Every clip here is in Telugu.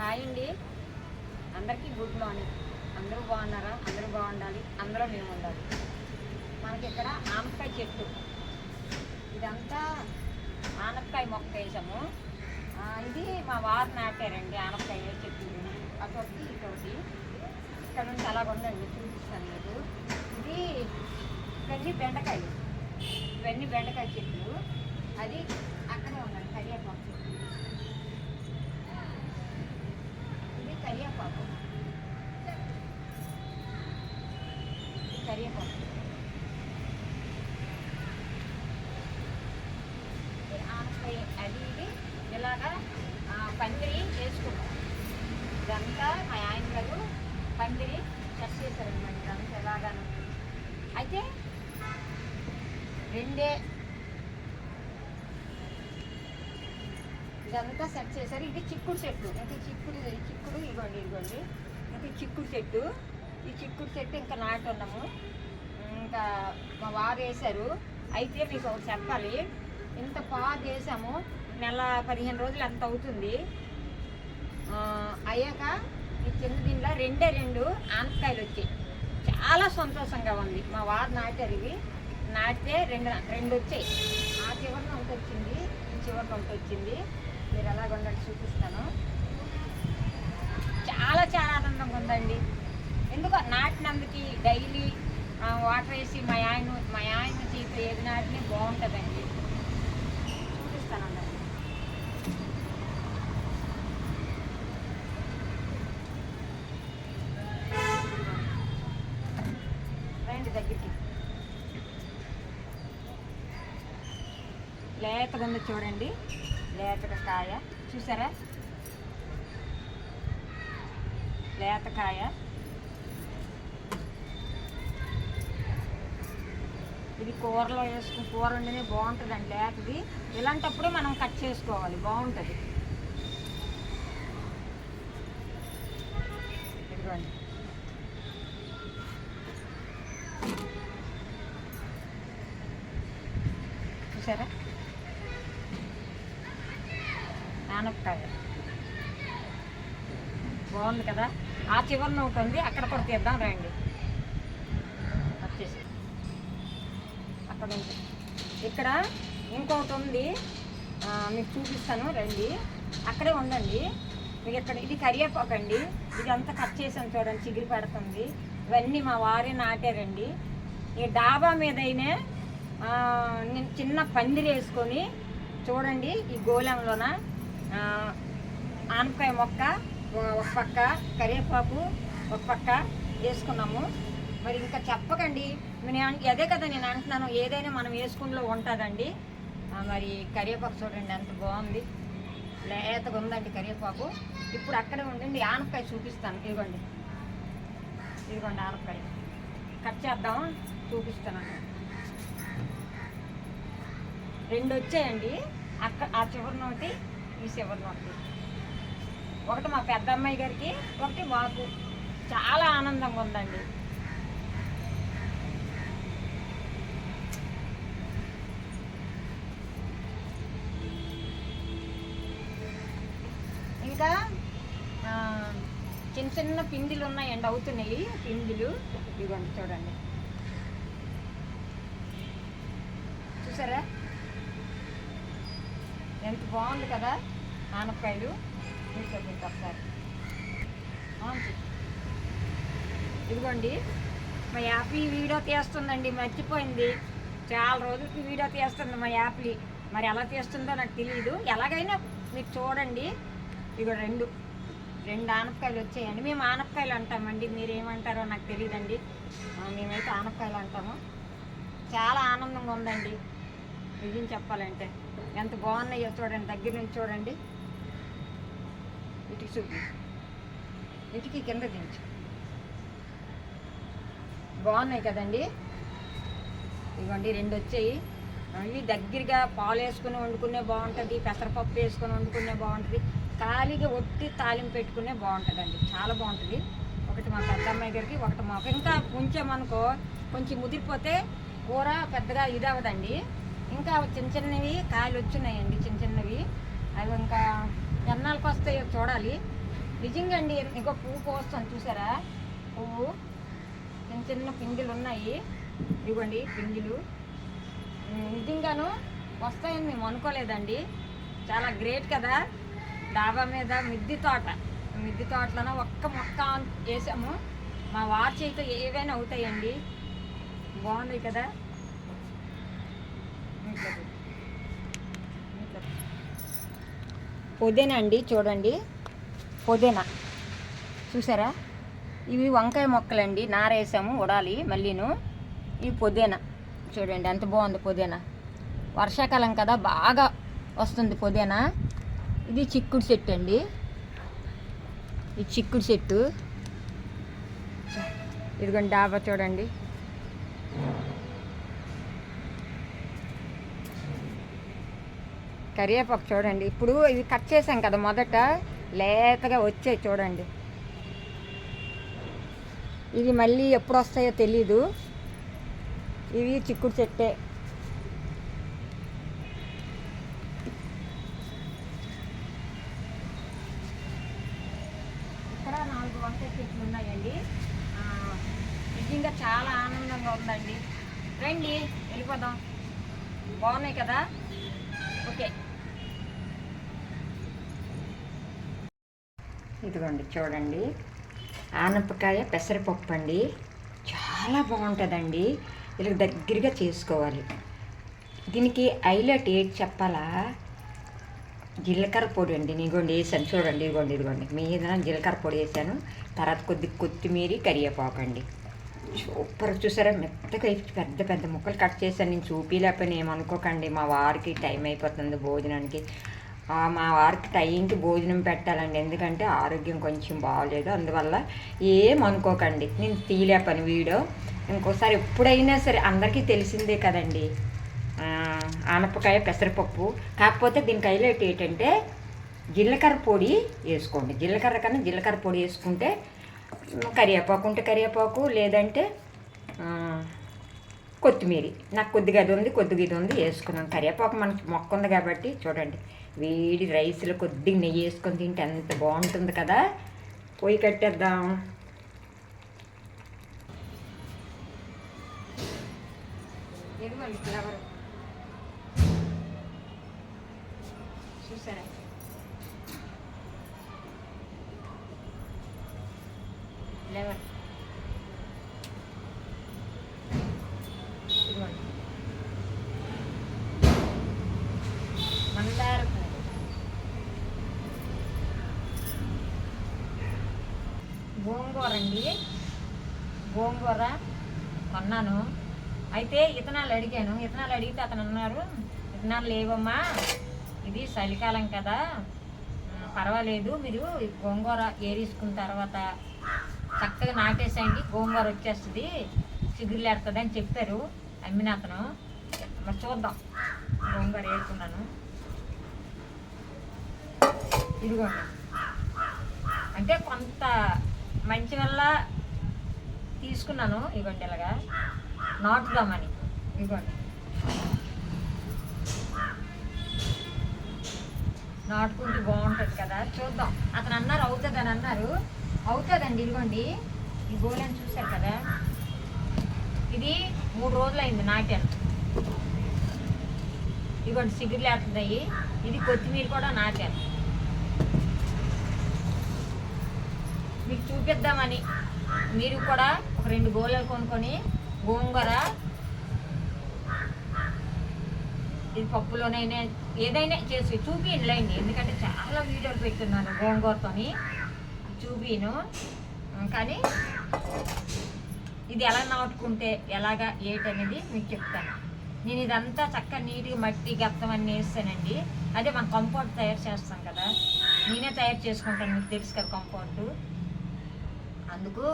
హాయ్ అండి. అందరికీ గుడ్ మార్నింగ్. అందరూ బాగున్నారా? అందరూ బాగుండాలి. అందరూ మేము ఉండాలి. మనకి ఇక్కడ ఆనపకాయ చెట్టు. ఇదంతా ఆనపకాయ మొక్క వేసాము ఇది మా వారు నాటారండి ఆనపకాయ చెట్టు. అటొకటి ఇటొకటి ఇక్కడ నుంచి అలాగ ఉందండి చూపిస్తాను మీకు. ఇది ఇవన్నీ బెండకాయలు. ఇవన్నీ బెండకాయ చెట్లు అది అక్కడే ఉందండి కరివేపాకు చెట్టు ఇది కరివేపాకు ఇది కరివేపాకు ఇది ఆనపకాయ అది ఇది ఇలాగా ఆ, పందిరి వేసుకున్నాం. ఇదంతా మా ఆయన గారు పందిరి కట్ చేశారనమాట ఇదంతా ఎలాగాను. అయితే రెండే ఇదంతా సెట్ చేశారు. ఇది చిక్కుడు చెట్టు. అంటే చిక్కుడు చిక్కుడు ఇవ్వండి ఇవ్వండి ఇది చిక్కుడు చెట్టు. ఈ చిక్కుడు చెట్టు ఇంకా నాటున్నాము. ఇంకా మా వారు వేశారు. అయితే మీకు ఒకటి చెప్పాలి. ఇంత పాదు వేసాము. నెల పదిహేను రోజులు ఎంత అవుతుంది. అయ్యాక ఈ చిన్న దీనిలో రెండే రెండు ఆనపకాయలు వచ్చాయి. చాలా సంతోషంగా ఉంది. మా వారు నాటారు. ఇవి నాటితే రెండు రెండు వచ్చాయి. ఆ చివరిన ఒకటి వచ్చింది. ఈ చివరిన ఒకటి వచ్చింది. మీరు ఎలా ఉండండి చూపిస్తాను. చాలా చాలా ఆనందంగా ఉందండి. ఎందుకు నాటినందుకు డైలీ వాటర్ వేసి మా ఆయన మా ఆయన చేతి ఏది నాటిని బాగుంటుందండి. లేతగా ఉంది చూడండి. లేతగా కాయ. చూసారా? లేతకాయ ఇది కూరలో వేసుకుని కూర వండినే బాగుంటుందండి లేతది. ఇలాంటప్పుడే మనం కట్ చేసుకోవాలి. బాగుంటుంది. ఇదిగోండి. చూసారా? ఆనపకాయ బాగుంది కదా? ఆ చివరిన ఒకటి ఉంది అక్కడ కూడా తీద్దాం రండి. వచ్చేసి. అక్కడ ఉంది. ఇక్కడ ఇంకొకటి ఉంది. మీకు చూపిస్తాను రండి. అక్కడే ఉండండి మీకు ఇక్కడ ఇది కరివేపాకు అండి. ఇది అంతా కట్ చేసాను చూడండి చిగిరి పెడుతుంది. ఇవన్నీ మా వారే నాటారండి. ఈ డాబా మీదైనా నేను చిన్న పందిరి వేసుకొని చూడండి ఈ గోళంలోన. ఆనపకాయ మొక్క ఒక పక్క కరివేపాకు ఒక పక్క వేసుకున్నాము. మరి ఇంకా చెప్పకండి నేను అదే కదా నేను అంటున్నాను ఏదైనా మనం వేసుకునిలో ఉంటుందండి? మరి కరివేపాకు చూడండి ఎంత బాగుంది. లేతగా ఉందండి కరివేపాకు. ఇప్పుడు అక్కడే ఉండండి ఆనపకాయ చూపిస్తాను. ఇదిగోండి. ఇదిగోండి ఆనపకాయ. కట్ చేద్దాం చూపిస్తాను. రెండు వచ్చాయండి. అక్క ఆ చివరిన ఒకటి ఈ చివరిన ఒకటి ఒకటి మా పెద్ద అమ్మాయి గారికి ఒకటి మాకు. చాలా ఆనందంగా ఉందండి. ఇంకా చిన్న చిన్న పిండిలు ఉన్నాయండి అవుతున్నాయి. పిండిలు ఇవ్వండి చూడండి. చూసారా? బాగుంది కదా ఆనపకాయలు మీరు చెప్పండి ఒకసారి. అవును ఇదిగోండి మా యాపీ వీడియో తీస్తుందండి మర్చిపోయింది. చాలా రోజులకి వీడియో తీస్తుంది మా యాప్లీ మరి ఎలా తీస్తుందో నాకు తెలియదు ఎలాగైనా మీరు చూడండి. ఇగో రెండు రెండు ఆనపకాయలు వచ్చాయండి. మేము ఆనపకాయలు అంటామండి. మీరేమంటారో నాకు తెలియదండి మేమైతే ఆనపకాయలు అంటాము. చాలా ఆనందంగా ఉందండి. నిజం చెప్పాలంటే. ఎంత బాగున్నాయో చూడండి దగ్గర నుంచి చూడండి. ఇటుకి చూపి ఇటుకి కింద దించు. బాగున్నాయి కదండి? ఇవ్వండి రెండు వచ్చాయి. మళ్ళీ దగ్గరగా పాలు వేసుకుని వండుకునే బాగుంటుంది పెసరపప్పు వేసుకుని వండుకునే బాగుంటుంది. ఖాళీగా ఒట్టి తాలింపు పెట్టుకునే బాగుంటుందండి. చాలా బాగుంటుంది. ఒకటి మా పెద్ద అమ్మాయి గారికి ఒకటి మాకు. ఇంకా ఉంచామనుకో కొంచెం ముదిరిపోతే కూర పెద్దగా ఇది అవ్వదండి. ఇంకా చిన్న చిన్నవి కాయలు వచ్చినాయండి చిన్న చిన్నవి. అవి ఇంకా ఎన్నాళ్ళకి వస్తాయో చూడాలి. నిజంగా అండి ఇంకో పువ్వు పోస్తాను చూసారా? పువ్వు. చిన్న చిన్న పిండిలు ఉన్నాయి. ఇవ్వండి పిండిలు. నిజంగాను వస్తాయని మేము అనుకోలేదండి. చాలా గ్రేట్ కదా. డాబా మీద మిద్ది తోట. మిద్ది తోటలోనే ఒక్క మొక్క వేసాము. మా వారి చేతితో ఏవైనా అవుతాయండి. బాగున్నాయి కదా. పుదీనా అండి చూడండి. పుదీనా. చూసారా? ఇవి వంకాయ మొక్కలండి. నారేసాము ఉడాలి మళ్ళీను ఈ పుదీనా. చూడండి ఎంత బాగుంది పుదీనా. వర్షాకాలం కదా బాగా వస్తుంది పుదీనా. ఇది చిక్కుడు చెట్టు అండి. ఇది చిక్కుడు చెట్టు. ఇదిగోండి డాబా చూడండి. కరివేపాకు చూడండి. ఇప్పుడు ఇవి కట్ చేసాం కదా మొదట. లేతగా వచ్చాయి చూడండి. ఇవి మళ్ళీ ఎప్పుడు వస్తాయో తెలీదు. ఇవి చిక్కుడు చెట్టే. ఇక్కడ నాలుగు వంకాయ చెట్లు ఉన్నాయండి. నిజంగా చాలా ఆనందంగా ఉందండి. రండి వెళ్ళిపోదాం. బాగున్నాయి కదా? ఓకే. ఇదిగోండి చూడండి. ఆనపకాయ పెసరపప్పు అండి. చాలా బాగుంటుందండి. ఇలా దగ్గరగా చేసుకోవాలి. దీనికి హైలైట్ ఏంటి చెప్పాలా? జీలకర్ర పొడి అండి. ఇదిగోండి వేసాను. చూడండి ఇదిగోండి ఇదిగోండి. మీద జీలకర్ర పొడి వేసాను. తర్వాత కొద్ది కొత్తిమీర కరివేపాకు అండి. సూపర్. చూసారా? మెత్తగా పెద్ద పెద్ద ముక్కలు కట్ చేశాను. నేను చూపిలేకపోయినా ఏమనుకోకండి. మా వారికి టైం అయిపోతుంది భోజనానికి. మా వారికి టైంకి భోజనం పెట్టాలండి. ఎందుకంటే ఆరోగ్యం కొంచెం బాగోలేదు. అందువల్ల ఏం అనుకోకండి. నేను తీయలేపని వీడియో ఇంకోసారి ఎప్పుడైనా సరే అందరికీ తెలిసిందే కదండి. ఆనపకాయ పెసరపప్పు. కాకపోతే దీనికి హైలైట్ ఏంటంటే జీలకర్ర పొడి వేసుకోండి. జీలకర్ర కన్నా జీలకర్ర పొడి వేసుకుంటే కరివేపాకు ఉంటే కరివేపాకు లేదంటే కొత్తిమీర. నాకు కొద్దిగా అది ఉంది కొద్దిగా ఇది ఉంది వేసుకున్నాం కరివేపాకు మనకి మొక్క ఉంది కాబట్టి చూడండి. వేడి రైస్లో కొద్దిగా నెయ్యి వేసుకొని తింటే ఎంత బాగుంటుంది కదా? పొయ్యి కట్టేద్దాం. ఫ్లవర్ చూసారా ఫ్లవర్ మందారం పువ్వు గోంగూర అండి గోంగూర కొన్నాను. అయితే ఇతనాలు అడిగాను. ఇతనాలు అడిగితే అతను అన్నారు ఇతనాలు లేవమ్మా. ఇది చలికాలం కదా. పర్వాలేదు. మీరు గోంగూర ఏరేసుకున్న తర్వాత చక్కగా నాటేసేయండి. గోంగూర వచ్చేస్తుంది. చిగురులేస్తుంది అని చెప్పారు అమ్మిన అతను. మరి చూద్దాం. గోంగూర వేసుకున్నాను ఇదిగోండి. అంటే కొంత మంచి వల్ల తీసుకున్నాను ఇదిగోండి ఇలాగా. నాటుదామని. ఇదిగోండి నాటుకుంటే బాగుంటుంది కదా చూద్దాం. అతను అన్నారు అవుతుంది అని అన్నారు. అవుతుందండి ఇదిగోండి. ఈ గోలని చూశారు కదా. ఇది మూడు రోజులు అయింది నాటాను. ఇదిగోండి సిగురులు వేస్తున్నాయి ఇది కొత్తిమీర కూడా నాటాను. మీకు చూపిద్దామని. మీరు కూడా ఒక రెండు గోళలు కొనుక్కొని గోంగూర ఇది పప్పులోనైనా ఏదైనా చేసి చూపియండి ఎందుకంటే చాలా వీడియోలు పెట్టున్నాను గోంగూరతోని. చూపిను. కానీ ఇది ఎలా నాటుకుంటే ఎలాగా ఏటనేది మీకు చెప్తాను. నేను ఇదంతా చక్కగా నీట్గా మట్టి గత్తం అన్నీ వేస్తానండి. అదే మనం కంపౌండ్ తయారు చేస్తాం కదా. నేనే తయారు చేసుకుంటాను మీకు తెలుసు కదా కంపౌండ్ అందుకు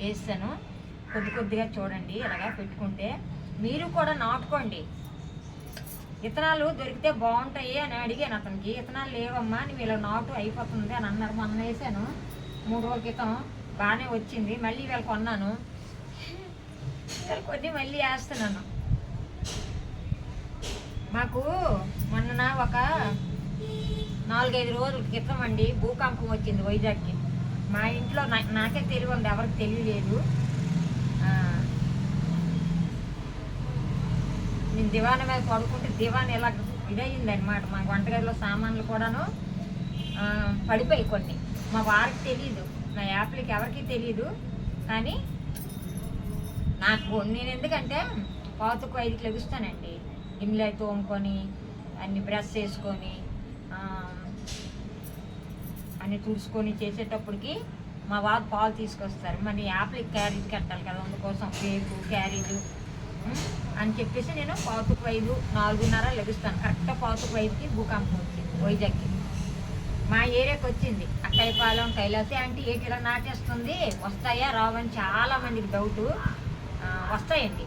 వేస్తాను. కొద్ది కొద్దిగా చూడండి ఇలాగా పెట్టుకుంటే. మీరు కూడా నాటుకోండి. విత్తనాలు దొరికితే బాగుంటాయి అని అడిగాను అతనికి. విత్తనాలు లేవమ్మా నువ్వు ఇలా నాటు అయిపోతుంది అని అన్నారు. మొన్న వేసాను మూడు రోజుల క్రితం బాగానే వచ్చింది. మళ్ళీ ఇవాళ కొన్నాను. వీళ్ళ కొన్ని మళ్ళీ వేస్తున్నాను. మాకు మొన్న ఒక నాలుగైదు రోజుల క్రితం అండి భూకంపం వచ్చింది వైజాగ్కి. మా ఇంట్లో నా- నాకే ఉంది ఎవరికి తెలియలేదు. నేను దివాన్ మీద పడుకుంటే దివాన్ ఇలా ఇదయ్యింది అనమాట మా వంటగదిలో సామాన్లు కూడాను పడిపోయి కొన్ని. మా వారికి తెలియదు నా యాప్లకి ఎవరికి తెలియదు కానీ నాకు నేను ఎందుకంటే పాతకు ఐదుకి లెగుస్తానండి. గిన్నెలు తోముకొని అన్ని బ్రష్ చేసుకొని అన్ని చూసుకొని చేసేటప్పటికి మా వారు పాలు తీసుకొస్తారు. మరి యాప్లకి క్యారేజ్ కట్టాలి కదా అందుకోసం కేకు క్యారేజ్ అని చెప్పేసి నేను పాతుకు ఐదు నాలుగున్నర లభిస్తాను కరెక్ట్గా పాతుకు ఐదుకి భూకంపం వచ్చింది వైజాగ్కి. మా ఏరియాకి వచ్చింది. అక్కయ్యపాలెం కైలాసి. అంటే ఏంటి ఇలా నాటేస్తుంది? వస్తాయా? రావని చాలా మందికి డౌటు. వస్తాయండి.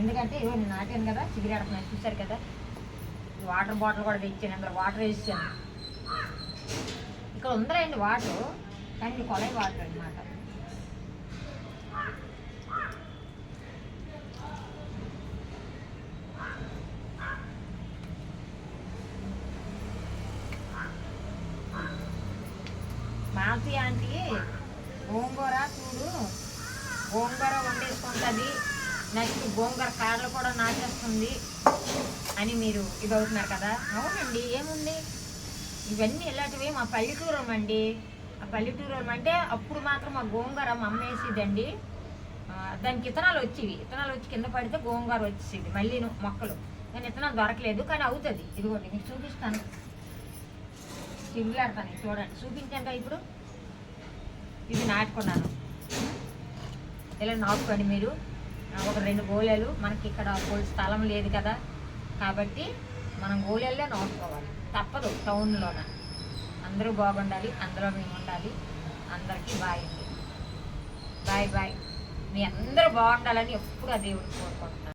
ఎందుకంటే ఇదిగో నేను నాటాను కదా సిగరెట్ చూశారు కదా. వాటర్ బాటిల్ కూడా తెచ్చాను అందులో వాటర్ వేసాను. ఇక్కడ ఉందండి వాటర్ కానీ కొలై వాటర్ అనమాట మాఫీ ఆంటీ గోంగూర చూడు. గోంగూర వండేసుకుంటుంది. నెక్స్ట్ గోంగూర కాడలు కూడా నాచేస్తుంది అని మీరు ఇది అవుతున్నారు కదా? అవునండి ఏముంది? ఇవన్నీ ఇలాంటివి మా పల్లెటూరు అండి. ఆ పల్లెటూరు అంటే అప్పుడు మాత్రం మా గోంగూర మా అమ్మ వేసేదండి. దానికి ఇతనాలు వచ్చేవి. ఇతనాలు వచ్చి కింద పడితే గోంగూర వచ్చేది మళ్ళీ మొక్కలు. కానీ ఇతనాలు దొరకలేదు కానీ అవుతుంది. ఇదిగోండి మీకు చూపిస్తాను. చిగులాడతాను చూడండి. చూపించండి ఇప్పుడు. ఇది నాటుకున్నాను. ఇలా నాటుకోండి మీరు. ఒక రెండు గోళాలు. మనకి ఇక్కడ స్థలం లేదు కదా. కాబట్టి మనం గోళెల్లే నాటుకోవాలి. తప్పదు. టౌన్లోన? అందరూ బాగుండాలి అందరూ మేము ఉండాలి అందరికీ బాయ్ అండి. Bye bye. మీ అందరూ బాగుండాలని ఎప్పుడు ఆ దేవుడికి కోరుకుంటున్నాను.